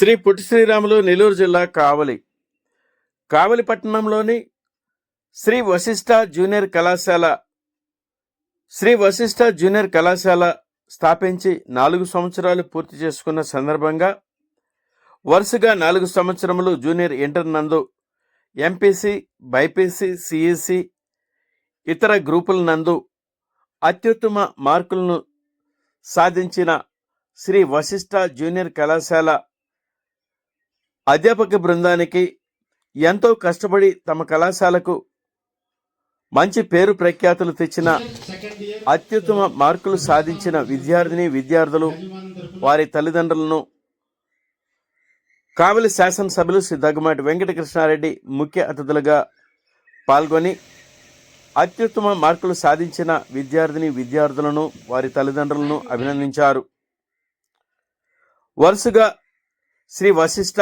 శ్రీ పుట్టి శ్రీరాములు నెల్లూరు జిల్లా కావలి. కావలి పట్టణంలోని శ్రీ వశిష్ఠ జూనియర్ కళాశాల శ్రీ వశిష్ఠ జూనియర్ కళాశాల స్థాపించి నాలుగు సంవత్సరాలు పూర్తి చేసుకున్న సందర్భంగా వరుసగా నాలుగు సంవత్సరములు జూనియర్ ఇంటర్ నందు ఎంపీసీ బైపీసీ సిఎస్సి ఇతర గ్రూపుల నందు అత్యుత్తమ మార్కులను సాధించిన శ్రీ వశిష్ఠ జూనియర్ కళాశాల అధ్యాపక బృందానికి ఎంతో కష్టపడి తమ కళాశాలకు మంచి పేరు ప్రఖ్యాతులు తెచ్చిన అత్యుత్తమ మార్కులు సాధించిన విద్యార్థిని విద్యార్థులు వారి తల్లిదండ్రులను కావలి శాసనసభ్యులు శ్రీ దగ్గుమాటి వెంకటకృష్ణారెడ్డి ముఖ్య అతిథులుగా పాల్గొని అత్యుత్తమ మార్కులు సాధించిన విద్యార్థిని విద్యార్థులను వారి తల్లిదండ్రులను అభినందించారు. వరుసగా శ్రీ వశిష్ఠ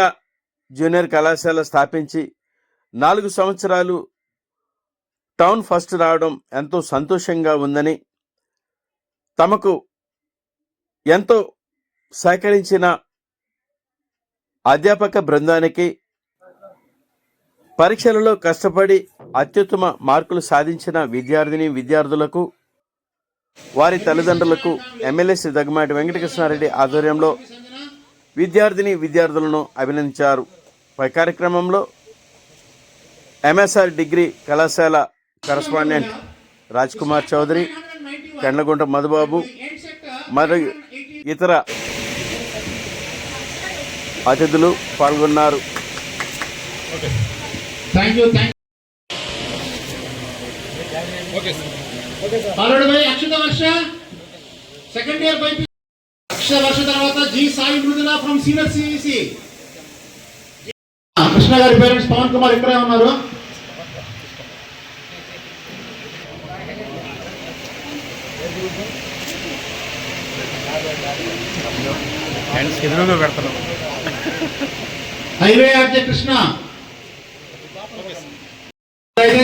జూనియర్ కళాశాల స్థాపించి నాలుగు సంవత్సరాలు టౌన్ ఫస్ట్ రావడం ఎంతో సంతోషంగా ఉందని తమకు ఎంతో సహకరించిన అధ్యాపక బృందానికి పరీక్షలలో కష్టపడి అత్యుత్తమ మార్కులు సాధించిన విద్యార్థిని విద్యార్థులకు వారి తల్లిదండ్రులకు ఎమ్మెల్యే శ్రీ దగ్గమాటి వెంకటకృష్ణారెడ్డి ఆధ్వర్యంలో విద్యార్థిని విద్యార్థులను అభినందించారు. కార్యక్రమంలో ఎంఎస్ఆర్ డిగ్రీ కళాశాల కరస్పాండెంట్ రాజ్ కుమార్ చౌదరి కండ్లగుంట మధుబాబు మరియు ఇతర అతిథులు పాల్గొన్నారు. Second year by Akshata Varsha తర్వాత G Sai Mrudula from senior CEC Krishna గారి పేరెంట్స్ పవన్ కుమార్ ఇక్కడే ఉన్నారు. Highway RJ Krishna.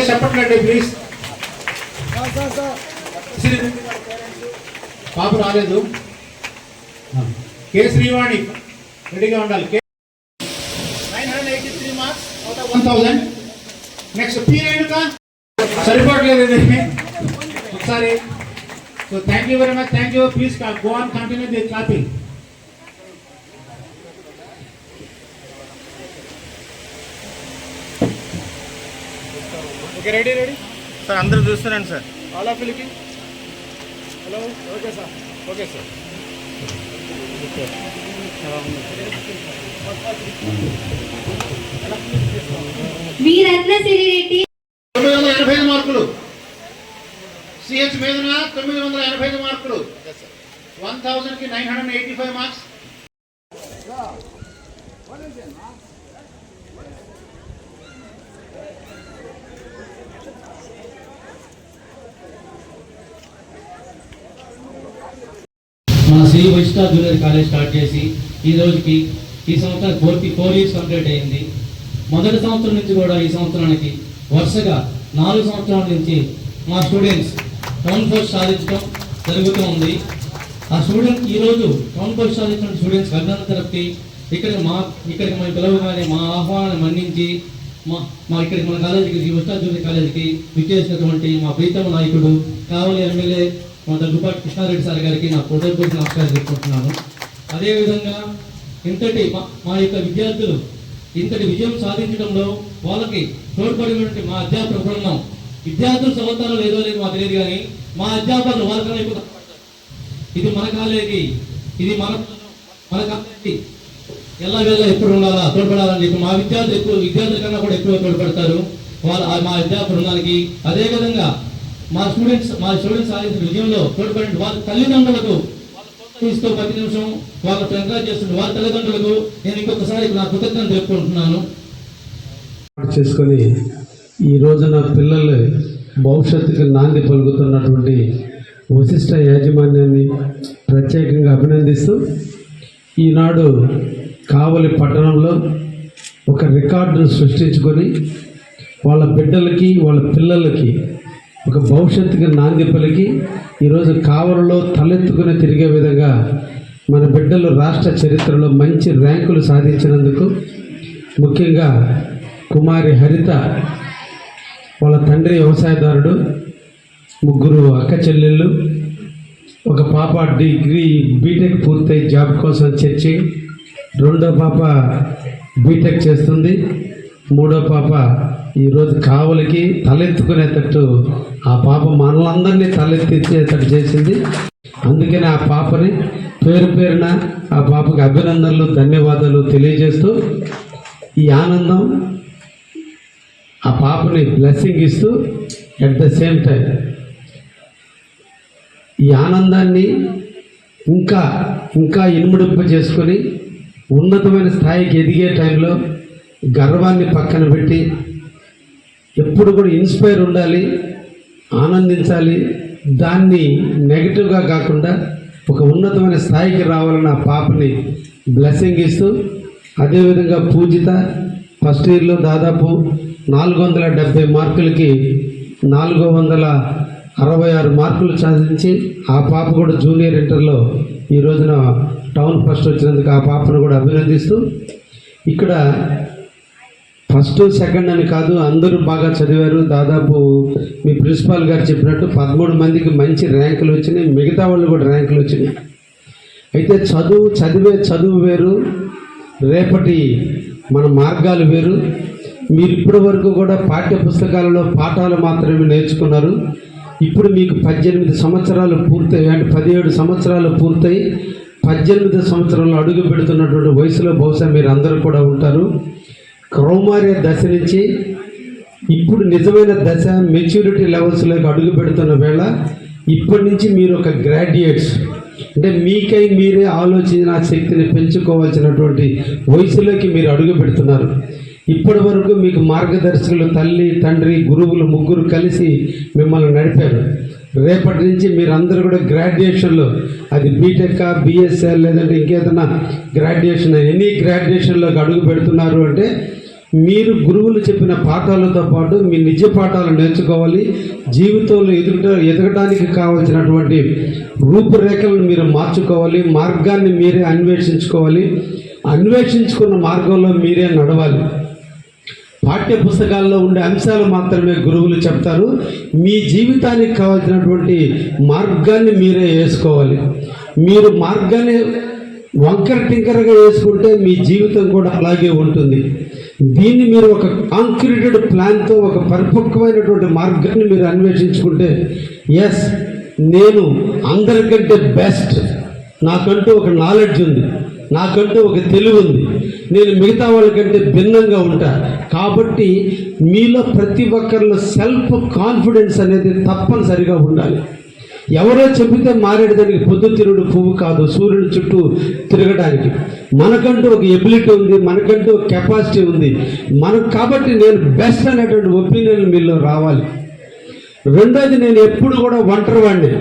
చెప్పట్లండి ప్లీజ్ పాప రాలేదు. కే శ్రీవాణి రెడీగా ఉండాలి K nine hundred eighty three marks out of one thousand next P Renuka సరిపోవట్లేదు ఒకసారి. So thank you very much thank you please go on continue the clapping okay ready ready sir అందరూ చూస్తున్నాను sir all of looking hello okay sir okay sir తొమ్మిది వందల ఎనభై ఐదు మార్కులు. CH మీదన తొమ్మిది వందల ఎనభై ఐదు మార్కులు. One థౌసండ్కి nine hundred eighty five marks. మన శ్రీ వైష్ణవ జూనియర్ కాలేజ్ స్టార్ట్ చేసి ఈ రోజుకి ఈ సంవత్సరం ఫోర్టీ ఫోర్ ఇయర్స్ కంప్లీట్ అయింది. మొదటి సంవత్సరం నుంచి కూడా ఈ సంవత్సరానికి వరుసగా నాలుగు సంవత్సరాల నుంచి మా స్టూడెంట్స్ టౌన్ పోస్ట్ సాధించడం జరుగుతూ ఉంది. ఆ స్టూడెంట్ ఈ రోజు టౌన్ పోస్ట్ సాధించిన స్టూడెంట్స్ అభినందన తరపుకి ఇక్కడికి మా ఇక్కడికి మన పిలవగానే మా ఆహ్వానాన్ని మన్నించి మా మా ఇక్కడికి మన కాలేజీకి శ్రీ కాలేజీకి విచ్చేసినటువంటి మా ప్రీతమ నాయకుడు కావలి ఎమ్మెల్యే మా దగ్గుపాటి కృష్ణారెడ్డి సార్ గారికి నా హృదయపూర్వక నమస్కారం చెప్పుకుంటున్నాను. అదేవిధంగా ఇంతటి మా మా యొక్క విద్యార్థులు ఇంతటి విజయం సాధించడంలో వాళ్ళకి తోడ్పడినటువంటి మా అధ్యాపక బృందం విద్యార్థులు చదువుతారో లేదో లేదు మాకు తెలియదు కానీ మా అధ్యాపకులు వాళ్ళకన్నా ఎక్కువ ఇది మన కాలేజీ ఇది మన మన కాలేజీ ఎలా వెళ్ళా ఎప్పుడు ఉండాలా తోడ్పడాలని చెప్పి మా విద్యార్థులు ఎక్కువ విద్యార్థుల కన్నా కూడా ఎక్కువ తోడ్పడతారు. వాళ్ళ మా విద్యార్థి బృందానికి అదే విధంగా మా స్టూడెంట్స్ మా స్టూడెంట్స్ సాధించిన విజయంలో తోడ్పడిన వాళ్ళ తల్లిదండ్రులకు తీస్తూ ప్రతి నిమిషం వాళ్ళతో ఎంకరేజ్ చేస్తున్న వాళ్ళ తల్లిదండ్రులకు నేను ఇంకొకసారి నా కృతజ్ఞతలు చెప్పుకుంటున్నాను చేసుకొని ఈ రోజున పిల్లలు భవిష్యత్తుకి నాంది పలుకుతున్నటువంటి వశిష్ట యాజమాన్యాన్ని ప్రత్యేకంగా అభినందిస్తూ ఈనాడు కావలి పట్టణంలో ఒక రికార్డును సృష్టించుకొని వాళ్ళ బిడ్డలకి వాళ్ళ పిల్లలకి ఒక భవిష్యత్తుకి నాంది పలికి ఈరోజు కావలలో తలెత్తుకుని తిరిగే విధంగా మన బిడ్డలు రాష్ట్ర చరిత్రలో మంచి ర్యాంకులు సాధించినందుకు ముఖ్యంగా కుమారి హరిత వాళ్ళ తండ్రి వ్యవసాయదారుడు ముగ్గురు అక్క చెల్లెళ్ళు ఒక పాప డిగ్రీ బీటెక్ పూర్తయి జాబ్ కోసం చర్చి రెండో పాప బీటెక్ చేస్తుంది మూడో పాప ఈరోజు కావలికి తలెత్తుకునేటట్టు ఆ పాప మనలందరినీ తలెత్తించేటట్టు చేసింది. అందుకని ఆ పాపని పేరు పేరున ఆ పాపకి అభినందనలు ధన్యవాదాలు తెలియజేస్తూ ఈ ఆనందం ఆ పాపని బ్లెస్సింగ్ ఇస్తూ అట్ ద సేమ్ టైం ఈ ఆనందాన్ని ఇంకా ఇంకా ఇనుముడింప చేసుకొని ఉన్నతమైన స్థాయికి ఎదిగే టైంలో గర్వాన్ని పక్కన పెట్టి ఎప్పుడు కూడా ఇన్స్పైర్ ఉండాలి ఆనందించాలి. దాన్ని నెగిటివ్గా కాకుండా ఒక ఉన్నతమైన స్థాయికి రావాలని ఆ పాపని బ్లెస్సింగ్ ఇస్తూ అదేవిధంగా పూజిత ఫస్ట్ ఇయర్లో దాదాపు నాలుగు వందల డెబ్భై మార్కులకి నాలుగు వందల అరవై ఆరు మార్కులు సాధించి ఆ పాప కూడా జూనియర్ ఇంటర్లో ఈ రోజున టౌన్ ఫస్ట్ వచ్చినందుకు ఆ పాపను కూడా అభినందిస్తూ ఇక్కడ ఫస్ట్ సెకండ్ అని కాదు అందరూ బాగా చదివారు. దాదాపు మీ ప్రిన్సిపాల్ గారు చెప్పినట్టు పదమూడు మందికి మంచి ర్యాంకులు వచ్చినాయి. మిగతా వాళ్ళు కూడా ర్యాంకులు వచ్చినాయి. అయితే చదువు చదివే చదువు వేరు. రేపటి మన మార్గాలు వేరు. మీరు ఇప్పటి వరకు కూడా పాఠ్య పుస్తకాలలో పాఠాలు మాత్రమే నేర్చుకున్నారు. ఇప్పుడు మీకు పద్దెనిమిది సంవత్సరాలు పూర్తయి అంటే పదిహేడు సంవత్సరాలు పూర్తయి పద్దెనిమిది సంవత్సరాలు అడుగు పెడుతున్నటువంటి వయసులో బహుశా మీరు అందరూ కూడా ఉంటారు. కౌమార్య దశ నుంచి ఇప్పుడు నిజమైన దశ మెచ్యూరిటీ లెవెల్స్లోకి అడుగు పెడుతున్న వేళ ఇప్పటి నుంచి మీరు ఒక గ్రాడ్యుయేట్స్ అంటే మీకై మీరే ఆలోచన శక్తిని పెంచుకోవాల్సినటువంటి వయసులోకి మీరు అడుగు పెడుతున్నారు. ఇప్పటి వరకు మీకు మార్గదర్శకులు తల్లి తండ్రి గురువులు ముగ్గురు కలిసి మిమ్మల్ని నడిపారు. రేపటి నుంచి మీరందరూ కూడా గ్రాడ్యుయేషన్లో అది బీటెక్ బిఎస్ఎల్ లేదంటే ఇంకేదైనా గ్రాడ్యుయేషన్ ఎనీ గ్రాడ్యుయేషన్లోకి అడుగు పెడుతున్నారు అంటే మీరు గురువులు చెప్పిన పాఠాలతో పాటు మీ నిజ పాఠాలు నేర్చుకోవాలి. జీవితంలో ఎదుగుట ఎదగడానికి కావాల్సినటువంటి రూపురేఖలను మీరు మార్చుకోవాలి. మార్గాన్ని మీరే అన్వేషించుకోవాలి. అన్వేషించుకున్న మార్గంలో మీరే నడవాలి. పాఠ్య పుస్తకాల్లో ఉండే అంశాలు మాత్రమే గురువులు చెప్తారు. మీ జీవితానికి కావాల్సినటువంటి మార్గాన్ని మీరే వేసుకోవాలి. మీరు మార్గాన్ని వంకర టింకరగా వేసుకుంటే మీ జీవితం కూడా అలాగే ఉంటుంది. దీన్ని మీరు ఒక కాంక్రీటెడ్ ప్లాన్తో ఒక పరిపక్వమైనటువంటి మార్గాన్ని మీరు అన్వేషించుకుంటే ఎస్ నేను అందరికంటే బెస్ట్ నాకంటూ ఒక నాలెడ్జ్ ఉంది. నాకంటూ ఒక తెలివి ఉంది. నేను మిగతా వాళ్ళకంటే భిన్నంగా ఉంటా. కాబట్టి మీలో ప్రతి ఒక్కరిలో సెల్ఫ్ కాన్ఫిడెన్స్ అనేది తప్పనిసరిగా ఉండాలి. ఎవరో చెబితే మారేడు దానికి పొద్దుతిరుడు పువ్వు కాదు సూర్యుడి చుట్టూ తిరగడానికి. మనకంటూ ఒక ఎబిలిటీ ఉంది మనకంటూ ఒక కెపాసిటీ ఉంది. మనకు కాబట్టి నేను బెస్ట్ అనేటువంటి ఒపీనియన్ మీలో రావాలి. రెండోది నేను ఎప్పుడు కూడా ఒంటరి వాడిని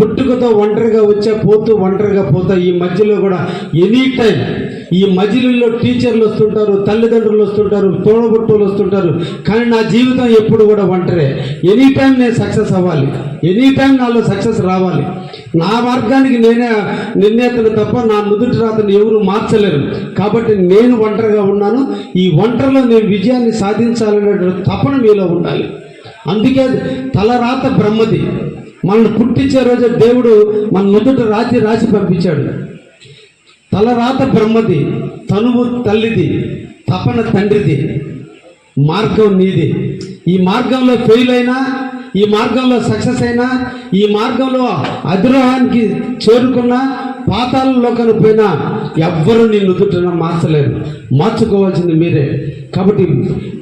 పుట్టుకతో ఒంటరిగా వచ్చా పోతూ ఒంటరిగా పోతా ఈ మధ్యలో కూడా ఎనీ టైం ఈ మధ్యలో టీచర్లు వస్తుంటారు తల్లిదండ్రులు వస్తుంటారు తోడబుట్టులు వస్తుంటారు. కానీ నా జీవితం ఎప్పుడు కూడా ఒంటరే. ఎనీ టైం నేను సక్సెస్ అవ్వాలి. ఎనీ టైం నాలో సక్సెస్ రావాలి. నా మార్గానికి నేనే నిర్ణేతను తప్ప నా నుదుటి రాతను ఎవరు మార్చలేరు. కాబట్టి నేను ఒంటరిగా ఉన్నాను. ఈ ఒంటరిలో నేను విజయాన్ని సాధించాలనే తపన మీలో ఉండాలి. అందుకే తలరాత బ్రహ్మది. మనల్ని పుట్టించే రోజు దేవుడు మన నుదుట రాసి రాసి పంపించాడు. తలరాత బ్రహ్మది తనువు తల్లిది తపన తండ్రిది మార్గం నీది. ఈ మార్గంలో ఫెయిల్ అయినా ఈ మార్గంలో సక్సెస్ అయినా ఈ మార్గంలో అధిరోహానికి చేరుకున్న పాతాళంలో పోయినా ఎవ్వరూ నీ నుదుటన మార్చలేరు. మార్చుకోవాల్సింది మీరే. కాబట్టి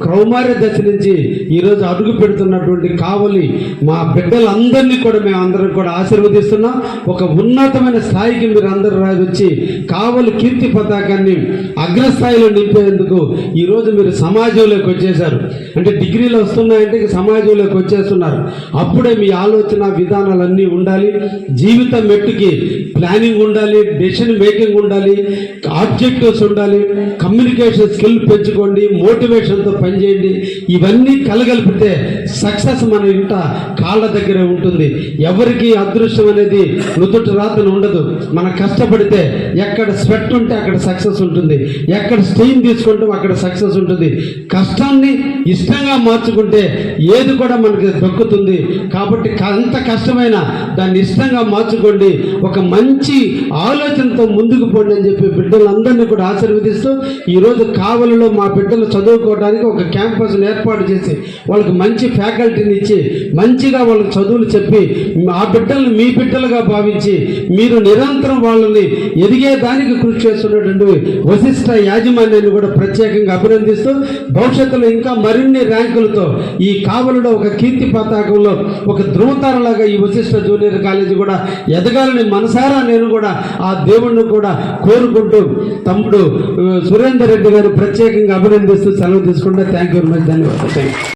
కౌమార్య దశ నుంచి ఈరోజు అడుగు పెడుతున్నటువంటి కావలి మా బిడ్డలందరినీ కూడా మేము అందరం కూడా ఆశీర్వదిస్తున్నాం. ఒక ఉన్నతమైన స్థాయికి మీరు అందరూ వచ్చి కావలి కీర్తి పతాకాన్ని అగ్రస్థాయిలో నింపేందుకు ఈరోజు మీరు సమాజంలోకి వచ్చేసారు అంటే డిగ్రీలు వస్తున్నాయంటే ఇక సమాజంలోకి వచ్చేస్తున్నారు. అప్పుడే మీ ఆలోచన విధానాలన్నీ ఉండాలి. జీవితం మెట్టుకి ప్లానింగ్ ఉండాలి డెసిషన్ మేకింగ్ ఉండాలి ఆబ్జెక్టివ్స్ ఉండాలి. కమ్యూనికేషన్ స్కిల్ పెంచుకోండి మోటివేషన్తో పనిచేయండి. ఇవన్నీ కలగలిపితే సక్సెస్ మన ఇంట కాళ్ళ దగ్గర ఉంటుంది. ఎవరికి అదృష్టం అనేది నుదుట రాతను ఉండదు. మనం కష్టపడితే ఎక్కడ స్వెట్ ఉంటే అక్కడ సక్సెస్ ఉంటుంది. ఎక్కడ స్టెయిన్ తీసుకుంటాం అక్కడ సక్సెస్ ఉంటుంది. కష్టాన్ని ఇష్టంగా మార్చుకుంటే ఏది కూడా మనకి దొక్కుతుంది. కాబట్టి అంత కష్టమైన కష్టమైనా దాన్ని ఇష్టంగా మార్చుకోండి. ఒక మంచి ఆలోచనతో ముందుకు పోండి అని చెప్పి బిడ్డలందరినీ కూడా ఆశీర్వదిస్తూ ఈరోజు కావలిలో మా బిడ్డలు చదువుకోవడానికి ఒక క్యాంపస్ని ఏర్పాటు చేసి వాళ్ళకి మంచి ఫ్యాకల్టీని ఇచ్చి మంచిగా వాళ్ళకి చదువులు చెప్పి ఆ బిడ్డలను మీ బిడ్డలుగా భావించి మీరు నిరంతరం వాళ్ళని ఎదిగేదానికి కృషి చేస్తున్నటువంటి వశిష్ట యాజమాన్యాన్ని కూడా ప్రత్యేకంగా అభినందిస్తూ భవిష్యత్తులో ఇంకా మరిన్ని ర్యాంకులతో ఈ కావలిలో ఒక కీర్తి పతాకంలో ఒక ధృవతారలాగా ఈ వశిష్ట జూనియర్ కాలేజీ కూడా ఎదగాలని మనసారా నేను కూడా ఆ దేవుణ్ణి కూడా కోరుకుంటూ తమ్ముడు సురేందర్ రెడ్డి గారు ప్రత్యేకంగా అభినందిస్తూ సెలవు తీసుకుంటే థ్యాంక్ యూ వెరీ మచ్ ధన్యవాదాలు థ్యాంక్ యూ